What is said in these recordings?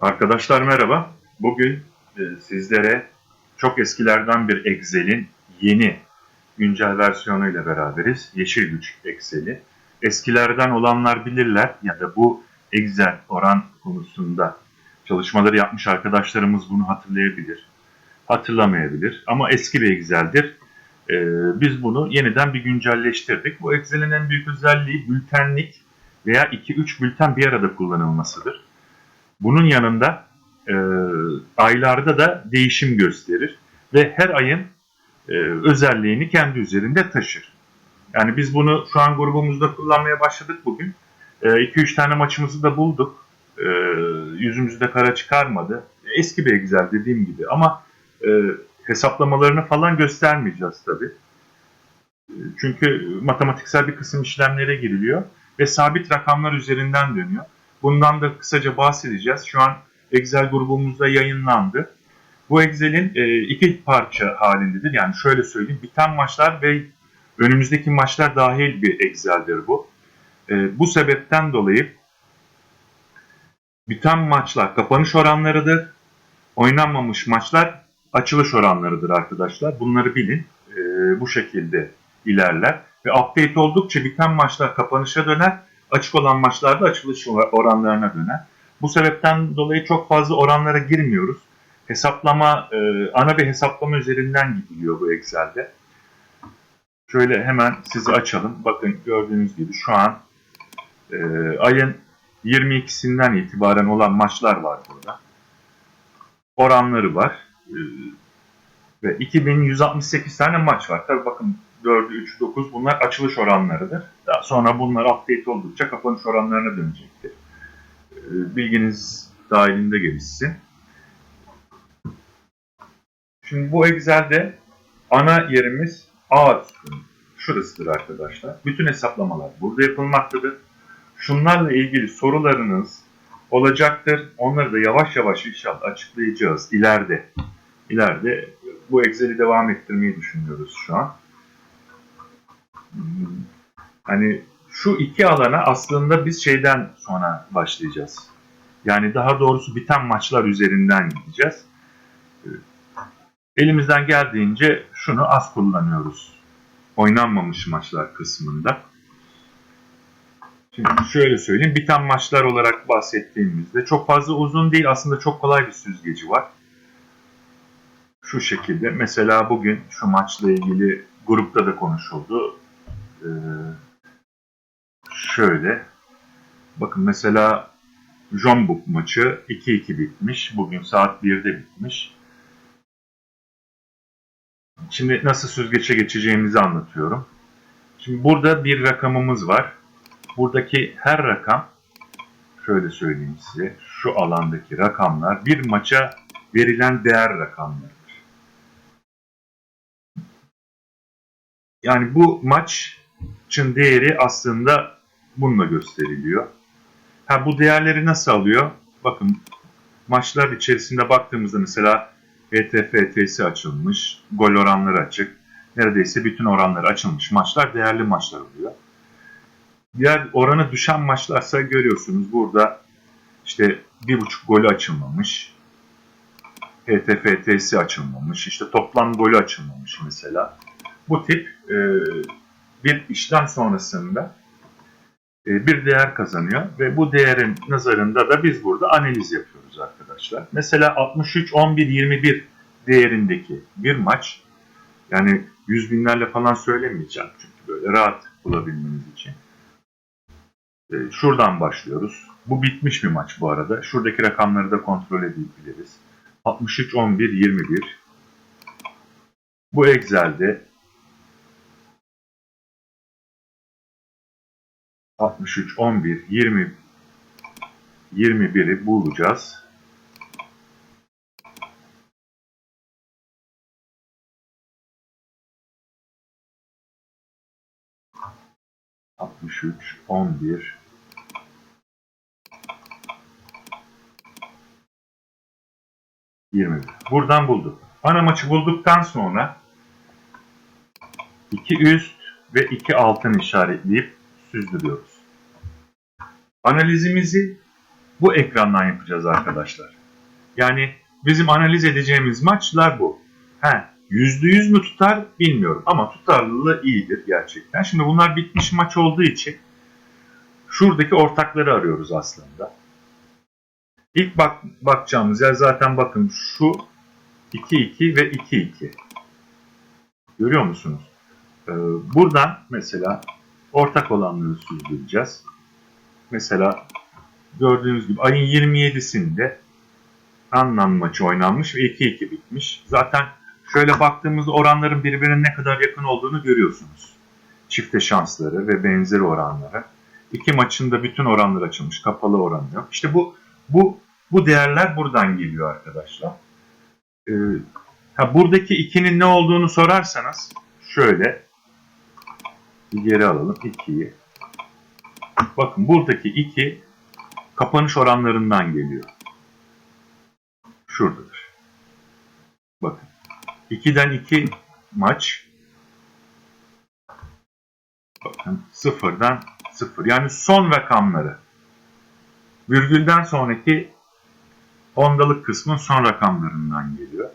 Arkadaşlar merhaba. Bugün e, sizlere çok eskilerden bir Excel'in yeni güncel versiyonuyla beraberiz. Yeşil Güç Excel'i. Eskilerden olanlar bilirler ya da bu Excel oran konusunda çalışmaları yapmış arkadaşlarımız bunu hatırlayabilir. Hatırlamayabilir ama eski bir Excel'dir. E, biz bunu yeniden bir güncelleştirdik. Bu Excel'in en büyük özelliği bültenlik veya 2-3 bülten bir arada kullanılmasıdır. Bunun yanında e, aylarda da değişim gösterir ve her ayın e, özelliğini kendi üzerinde taşır. Yani biz bunu şu an grubumuzda kullanmaya başladık bugün. 2-3 tane maçımızı da bulduk. E, yüzümüzü de kara çıkarmadı. Eski bir Excel dediğim gibi ama e, hesaplamalarını falan göstermeyeceğiz tabii. E, Çünkü matematiksel bir kısım işlemlere giriliyor ve sabit rakamlar üzerinden dönüyor. Bundan da kısaca bahsedeceğiz. Şu an Excel grubumuzda yayınlandı. Bu Excel'in e, iki parça halindedir. Yani şöyle söyleyeyim, biten maçlar ve önümüzdeki maçlar dahil bir Excel'dir bu. E, bu sebepten dolayı biten maçlar kapanış oranlarıdır. Oynanmamış maçlar açılış oranlarıdır arkadaşlar. Bunları bilin. E, bu şekilde ilerler. Ve update oldukça biten maçlar kapanışa döner açık olan maçlarda açılış oranlarına döner. Bu sebepten dolayı çok fazla oranlara girmiyoruz. Hesaplama, e, ana bir hesaplama üzerinden gidiliyor bu Excel'de. Şöyle hemen sizi açalım. Bakın gördüğünüz gibi şu an e, ayın 22'sinden itibaren olan maçlar var burada. Oranları var. E, ve 2168 tane maç var. Tabii bakın 4'ü 3, 9 bunlar açılış oranlarıdır. Daha sonra bunlar update oldukça kapanış oranlarına dönecektir. Ee, Bilginiz dahilinde gelişsin. Şimdi bu Excel'de ana yerimiz A. Şurasıdır arkadaşlar. Bütün hesaplamalar burada yapılmaktadır. Şunlarla ilgili sorularınız olacaktır. Onları da yavaş yavaş inşallah açıklayacağız ileride. İleride bu Excel'i devam ettirmeyi düşünüyoruz şu an hani şu iki alana aslında biz şeyden sonra başlayacağız. Yani daha doğrusu biten maçlar üzerinden gideceğiz. Elimizden geldiğince şunu az kullanıyoruz. Oynanmamış maçlar kısmında. Şimdi şöyle söyleyeyim. Biten maçlar olarak bahsettiğimizde çok fazla uzun değil. Aslında çok kolay bir süzgeci var. Şu şekilde. Mesela bugün şu maçla ilgili grupta da konuşuldu. Ee, şöyle. Bakın mesela Jombuk maçı 2-2 bitmiş. Bugün saat 1'de bitmiş. Şimdi nasıl süzgeçe geçeceğimizi anlatıyorum. Şimdi burada bir rakamımız var. Buradaki her rakam şöyle söyleyeyim size. Şu alandaki rakamlar bir maça verilen değer rakamlarıdır. Yani bu maçın değeri aslında bununla gösteriliyor. Ha bu değerleri nasıl alıyor? Bakın maçlar içerisinde baktığımızda mesela ETF, ETS açılmış, gol oranları açık. Neredeyse bütün oranları açılmış maçlar değerli maçlar oluyor. Diğer oranı düşen maçlarsa görüyorsunuz burada işte bir buçuk golü açılmamış. ETF, ETS açılmamış. işte toplam golü açılmamış mesela. Bu tip e, bir işlem sonrasında e, bir değer kazanıyor ve bu değerin nazarında da biz burada analiz yapıyoruz arkadaşlar. Mesela 63 11 21 değerindeki bir maç yani yüz binlerle falan söylemeyeceğim çünkü böyle rahat bulabilmeniz için. E, şuradan başlıyoruz. Bu bitmiş bir maç bu arada. Şuradaki rakamları da kontrol edebiliriz. 63 11 21 bu Excel'de 63, 11, 20, 21'i bulacağız. Altmış üç, on bir, yirmi. Buradan bulduk. Ana maçı bulduktan sonra iki üst ve iki altın işaretleyip süzdürüyoruz. Analizimizi bu ekrandan yapacağız arkadaşlar. Yani bizim analiz edeceğimiz maçlar bu. He, %100 mü tutar bilmiyorum ama tutarlılığı iyidir gerçekten. Şimdi bunlar bitmiş maç olduğu için şuradaki ortakları arıyoruz aslında. İlk bak bakacağımız yer zaten bakın şu 2-2 ve 2-2. Görüyor musunuz? Ee, buradan mesela ortak olanları sürdüreceğiz. Mesela gördüğünüz gibi ayın 27'sinde Annan maçı oynanmış ve 2-2 bitmiş. Zaten şöyle baktığımızda oranların birbirine ne kadar yakın olduğunu görüyorsunuz. Çifte şansları ve benzeri oranları. İki maçında bütün oranlar açılmış. Kapalı oran yok. İşte bu bu bu değerler buradan geliyor arkadaşlar. Ee, ha, buradaki 2'nin ne olduğunu sorarsanız şöyle bir geri alalım 2'yi. Bakın buradaki 2 kapanış oranlarından geliyor. Şuradadır. Bakın. 2'den 2 maç. Bakın 0'dan 0. Yani son rakamları. Virgülden sonraki ondalık kısmın son rakamlarından geliyor.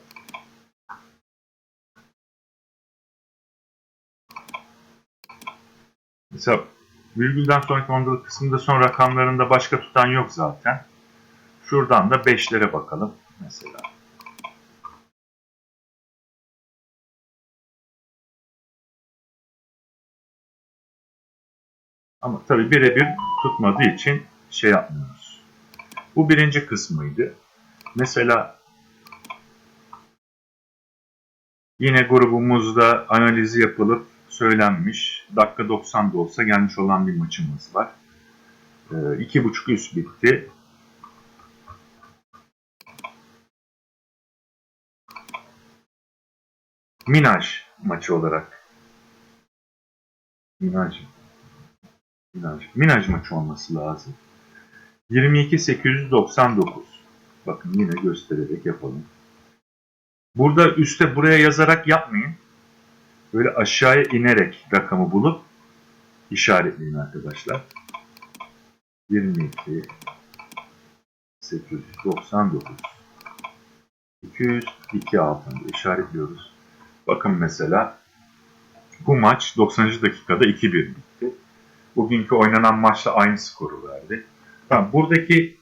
Mesela virgülden sonraki ondalık kısmında son rakamlarında başka tutan yok zaten. Şuradan da 5'lere bakalım mesela. Ama tabii birebir tutmadığı için şey yapmıyoruz. Bu birinci kısmıydı. Mesela yine grubumuzda analizi yapılıp söylenmiş. Dakika 90'da olsa gelmiş olan bir maçımız var. Ee, iki buçuk üst bitti. Minaj maçı olarak. Minaj. Minaj. Minaj maçı olması lazım. 22.899. Bakın yine göstererek yapalım. Burada üste buraya yazarak yapmayın. Böyle aşağıya inerek rakamı bulup işaretleyin arkadaşlar. 22 899 202 altında işaretliyoruz. Bakın mesela bu maç 90. dakikada 2-1 bitti. Bugünkü oynanan maçta aynı skoru verdi. Tamam, buradaki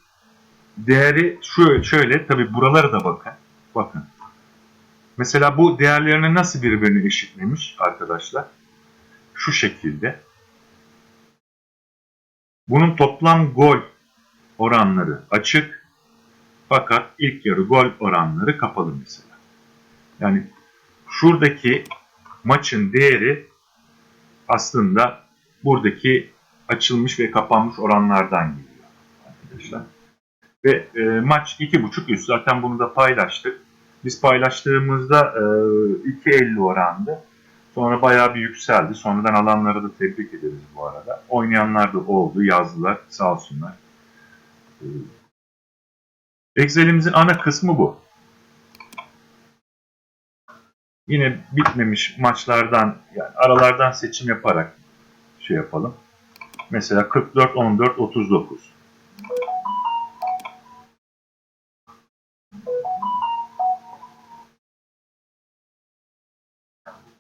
değeri şöyle, şöyle tabi buralara da bakın. Bakın. Mesela bu değerlerini nasıl birbirine eşitlemiş arkadaşlar? Şu şekilde. Bunun toplam gol oranları açık. Fakat ilk yarı gol oranları kapalı mesela. Yani şuradaki maçın değeri aslında buradaki açılmış ve kapanmış oranlardan geliyor arkadaşlar. Ve e, maç 2.5 üst. Zaten bunu da paylaştık. Biz paylaştığımızda e, 2.50 orandı. Sonra bayağı bir yükseldi. Sonradan alanları da tebrik ederiz bu arada. Oynayanlar da oldu, yazdılar. Sağ olsunlar. E, Excel'imizin ana kısmı bu. Yine bitmemiş maçlardan, yani aralardan seçim yaparak şey yapalım. Mesela 44, 14, 39.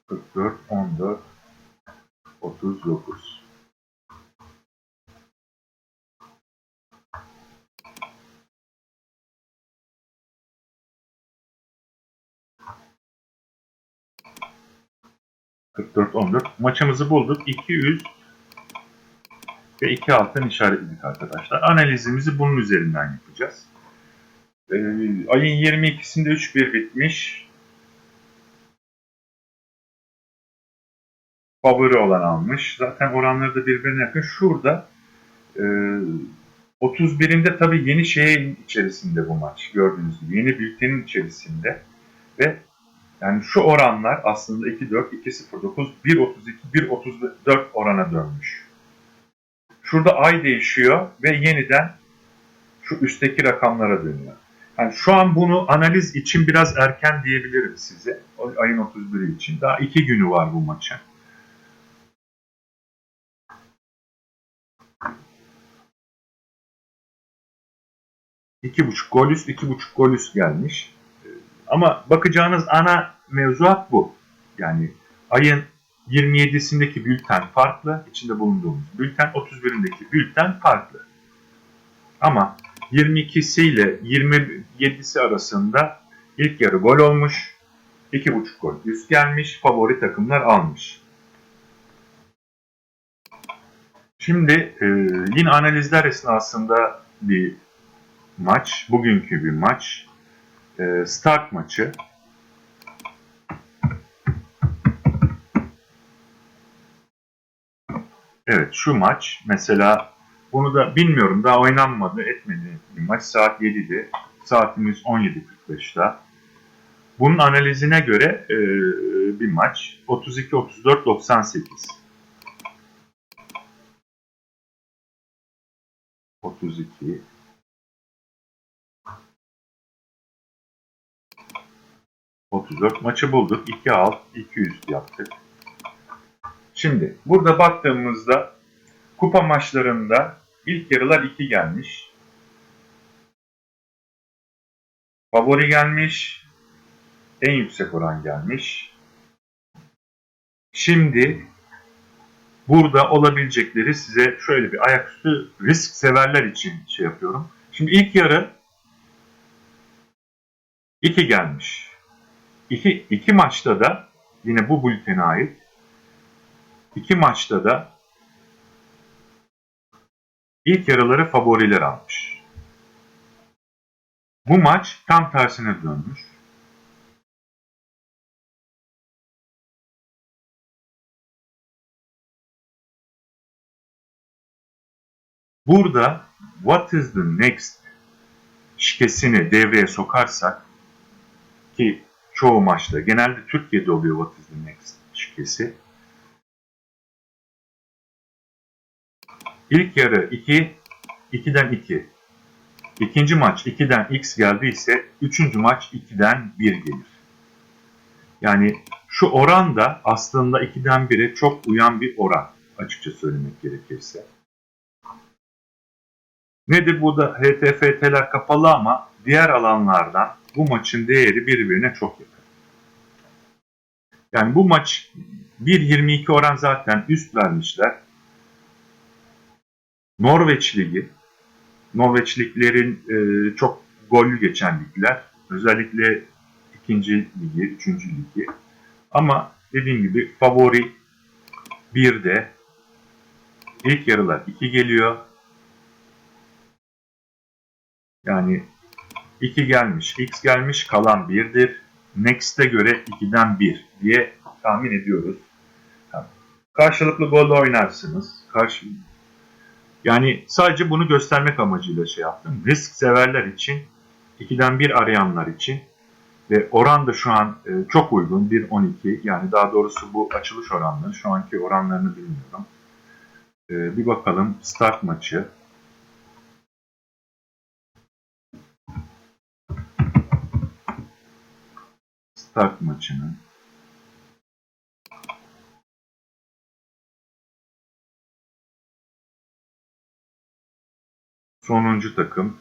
Kırk dört, on dört, otuz dokuz. Kırk dört, on dört. Maçımızı bulduk. 200 ve iki alttan işaretledik arkadaşlar. Analizimizi bunun üzerinden yapacağız. Ee, ayın 22'sinde 3-1 bitmiş. Favori olan almış. Zaten oranları da birbirine yakın. Şurada e, 31'inde tabii yeni şeyin içerisinde bu maç. Gördüğünüz gibi yeni bültenin içerisinde. Ve yani şu oranlar aslında 2-4, 2-0-9, 1-32, 1-34 orana dönmüş. Şurada ay değişiyor ve yeniden şu üstteki rakamlara dönüyor. Yani şu an bunu analiz için biraz erken diyebilirim size. Ayın 31'i için. Daha iki günü var bu maçın. 2,5 gol üst, 2,5 gol üst gelmiş. Ee, Ama bakacağınız ana mevzuat bu. Yani ayın 27'sindeki bülten farklı, içinde bulunduğumuz bülten 31'indeki bülten farklı. Ama 22'si ile 27'si arasında ilk yarı gol olmuş, 2,5 gol üst gelmiş, favori takımlar almış. Şimdi e, yine analizler esnasında bir maç, bugünkü bir maç, e, start maçı. Evet şu maç mesela bunu da bilmiyorum daha oynanmadı etmedi bir maç saat 7'de saatimiz 17.45'ta. Bunun analizine göre e, bir maç 32-34-98. 32 34 maçı bulduk. 2 alt, 2 üst yaptık. Şimdi burada baktığımızda kupa maçlarında ilk yarılar 2 gelmiş. Favori gelmiş. En yüksek oran gelmiş. Şimdi burada olabilecekleri size şöyle bir ayaküstü risk severler için şey yapıyorum. Şimdi ilk yarı 2 gelmiş. İki, iki maçta da yine bu bültene ait iki maçta da ilk yarıları favoriler almış. Bu maç tam tersine dönmüş. Burada what is the next şikesini devreye sokarsak ki çoğu maçta genelde Türkiye'de oluyor what is the next şikesi. İlk yarı 2, 2'den 2. İkinci maç 2'den x geldiyse üçüncü maç 2'den 1 gelir. Yani şu oran da aslında 2'den 1'e çok uyan bir oran açıkça söylemek gerekirse. Nedir bu da HTFT'ler kapalı ama diğer alanlardan bu maçın değeri birbirine çok yakın. Yani bu maç 1.22 oran zaten üst vermişler. Norveç Ligi, Norveç liglerin e, çok gollü geçen ligler. Özellikle ikinci ligi, üçüncü ligi. Ama dediğim gibi favori bir de ilk yarılar 2 geliyor. Yani 2 gelmiş, x gelmiş, kalan 1'dir. Next'e göre 2'den 1 diye tahmin ediyoruz. Karşılıklı gol oynarsınız. Karşı yani sadece bunu göstermek amacıyla şey yaptım. Risk severler için, 2'den 1 arayanlar için ve oran da şu an e, çok uygun 1.12 yani daha doğrusu bu açılış oranları şu anki oranlarını bilmiyorum. E, bir bakalım start maçı. Start maçının sonuncu takım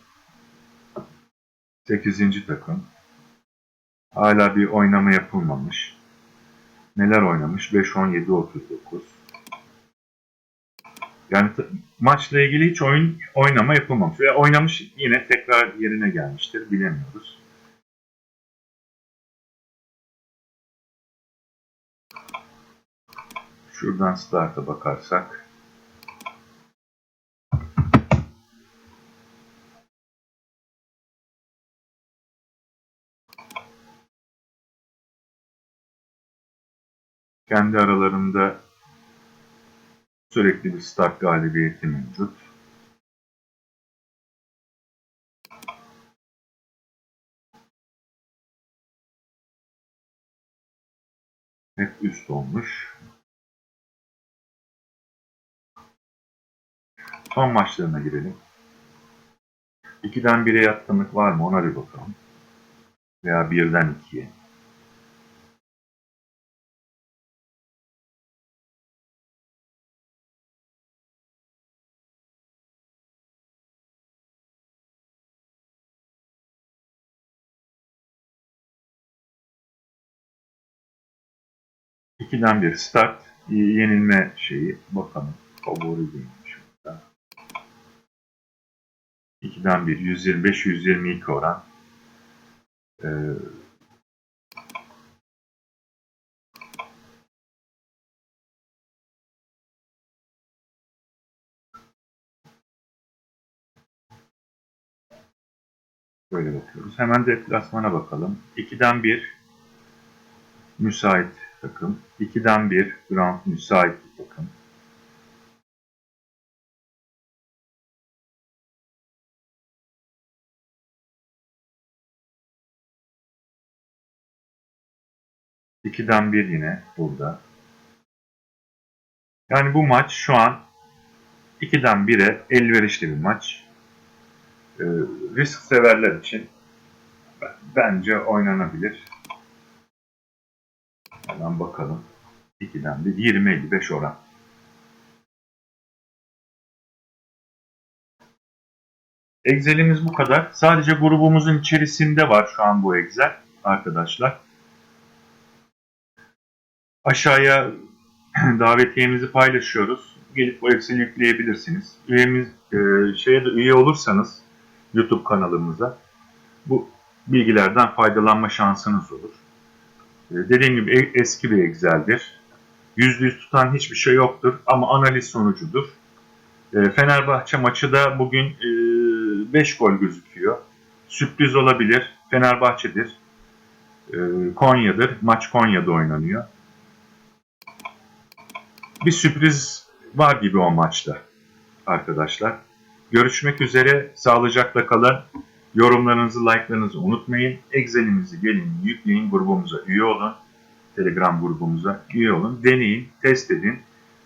8. takım hala bir oynama yapılmamış. Neler oynamış? 5 17 39. Yani maçla ilgili hiç oyun oynama yapılmamış. Veya oynamış yine tekrar yerine gelmiştir. Bilemiyoruz. Şuradan start'a bakarsak kendi aralarında sürekli bir start galibiyeti mevcut. Hep üst olmuş. Son maçlarına girelim. 2'den 1'e yatkınlık var mı ona bir bakalım. Veya 1'den 2'ye. İkiden bir start, yenilme şeyi bakalım. Favori değil. 2'den 1 125-122 oran. Ee, Böyle bakıyoruz. Hemen deplasmana bakalım. 2'den 1 müsait takım. 2'den 1 ground müsait takım. İkiden bir yine burada. Yani bu maç şu an 2'den 1'e elverişli bir maç. Ee, risk severler için bence oynanabilir. Hemen bakalım. 2'den 1 20-55 oran. Excel'imiz bu kadar. Sadece grubumuzun içerisinde var şu an bu Excel arkadaşlar. Aşağıya davetiyemizi paylaşıyoruz. Gelip bu Excel'i yükleyebilirsiniz. Üyemiz e, şeye de üye olursanız YouTube kanalımıza bu bilgilerden faydalanma şansınız olur. E, dediğim gibi e- eski bir Excel'dir. Yüzde yüz tutan hiçbir şey yoktur ama analiz sonucudur. E, Fenerbahçe maçı da bugün 5 gol gözüküyor. Sürpriz olabilir. Fenerbahçe'dir. E, Konya'dır. Maç Konya'da oynanıyor. Bir sürpriz var gibi o maçta arkadaşlar. Görüşmek üzere. Sağlıcakla kalın. Yorumlarınızı, like'larınızı unutmayın. Excel'imizi gelin yükleyin. Grubumuza üye olun. Telegram grubumuza üye olun. Deneyin, test edin.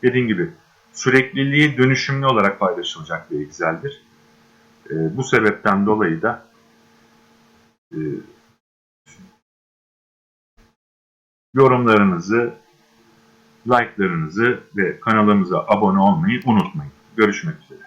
Dediğim gibi sürekliliği dönüşümlü olarak paylaşılacak bir Excel'dir. Ee, bu sebepten dolayı da e, yorumlarınızı, like'larınızı ve kanalımıza abone olmayı unutmayın. Görüşmek üzere.